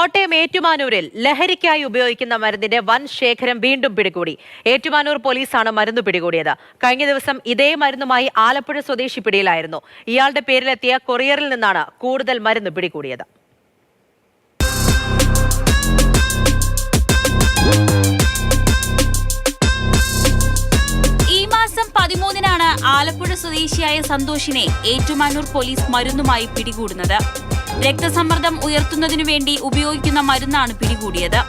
കോട്ടയം ഏറ്റുമാനൂരിൽ ലഹരിക്കായി ഉപയോഗിക്കുന്ന മരുന്നിന്റെ വൻ ശേഖരം വീണ്ടും പിടികൂടി. ഏറ്റുമാനൂർ പോലീസാണ് മരുന്ന് പിടികൂടിയത്. കഴിഞ്ഞ ദിവസം ഇതേ മരുന്നുമായി ആലപ്പുഴ സ്വദേശി പിടിയിലായിരുന്നു. ഇയാളുടെ പേരിലെത്തിയ കൊറിയറിൽ നിന്നാണ് കൂടുതൽ മരുന്ന് പിടികൂടിയത്. ഈ മാസം പതിമൂന്നിനാണ് ആലപ്പുഴ സ്വദേശിയായ സന്തോഷിനെ ഏറ്റുമാനൂർ പോലീസ് മരുന്നുമായി പിടികൂടുന്നത്. രക്തസമ്മർദ്ദം ഉയർത്തുന്നതിനു വേണ്ടി ഉപയോഗിക്കുന്ന മരുന്നാണ് പിടികൂടിയത്.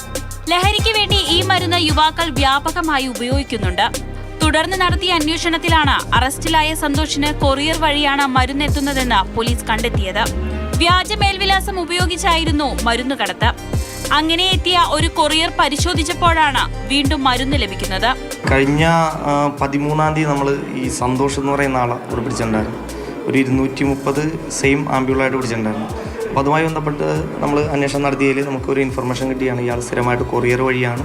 ലഹരിക്ക് വേണ്ടി ഈ മരുന്ന് യുവാക്കൾ വ്യാപകമായി ഉപയോഗിക്കുന്നുണ്ട്. തുടർന്ന് നടത്തിയ അന്വേഷണത്തിലാണ് അറസ്റ്റിലായ സന്തോഷിന് കൊറിയർ വഴിയാണ് മരുന്നെത്തുന്നതെന്ന് പോലീസ് കണ്ടെത്തിയത്. വ്യാജ മേൽവിലാസം ഉപയോഗിച്ചായിരുന്നു മരുന്ന് കടത്ത്. അങ്ങനെ എത്തിയ ഒരു കൊറിയർ പരിശോധിച്ചപ്പോഴാണ് വീണ്ടും മരുന്ന് ലഭിക്കുന്നത്. കഴിഞ്ഞ പതിമൂന്നാം തീയതി നമ്മൾ ഈ സന്തോഷ് എന്ന് പറയുന്ന ആളെ ഇവിടെ പിടിച്ചിട്ടുണ്ടായിരുന്നു. ഒരു ഇരുന്നൂറ്റി മുപ്പത് സെയിം ആംബ്യൂളായിട്ട് പിടിച്ചിട്ടുണ്ടായിരുന്നു. അപ്പോൾ അതുമായി ബന്ധപ്പെട്ട് നമ്മൾ അന്വേഷണം നടത്തിയതിൽ നമുക്കൊരു ഇൻഫർമേഷൻ കിട്ടിയാണ്. ഇയാൾ സ്ഥിരമായിട്ട് കൊറിയർ വഴിയാണ്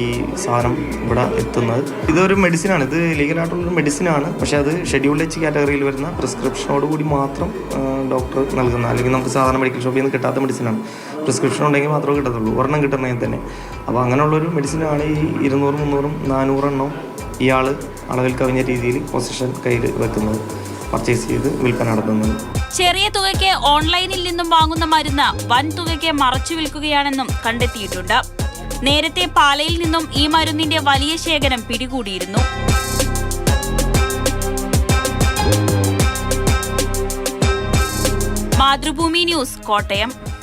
ഈ സാധനം ഇവിടെ എത്തുന്നത്. ഇതൊരു മെഡിസിനാണ് ഇത് ലീഗലായിട്ടുള്ളൊരു മെഡിസിനാണ് പക്ഷേ അത് ഷെഡ്യൂൾഡ് എച്ച് കാറ്റഗറിയിൽ വരുന്ന പ്രിസ്ക്രിപ്ഷനോട് കൂടി മാത്രം ഡോക്ടർ നൽകുന്ന അല്ലെങ്കിൽ നമുക്ക് സാധാരണ മെഡിക്കൽ ഷോപ്പിൽ നിന്ന് കിട്ടാത്ത മെഡിസിനാണ് പ്രിസ്ക്രിപ്ഷൻ ഉണ്ടെങ്കിൽ മാത്രമേ കിട്ടത്തുള്ളൂ. ഒരെണ്ണം കിട്ടണമെങ്കിൽ തന്നെ. അപ്പോൾ അങ്ങനെയുള്ളൊരു മെഡിസിനാണ് ഈ ഇരുന്നൂറ് മുന്നൂറും നാനൂറെണ്ണം ഇയാൾ അളവിൽ കവിഞ്ഞ രീതിയിൽ പൊസിഷൻ കയ്യിൽ വെക്കുന്നത് പർച്ചേസ് ചെയ്ത് വിൽപ്പന നടത്തുന്നത്. ചെറിയ തുകയ്ക്ക് ഓൺലൈനിൽ നിന്നും വാങ്ങുന്ന മരുന്ന് വൻ തുകയ്ക്ക് മറച്ചു വിൽക്കുകയാണെന്നും കണ്ടെത്തിയിട്ടുണ്ട്. നേരത്തെ പാലയിൽ നിന്നും ഈ മരുന്നിന്റെ വലിയ ശേഖരം പിടികൂടിയിരുന്നു. മാതൃഭൂമി ന്യൂസ് കോട്ടയം.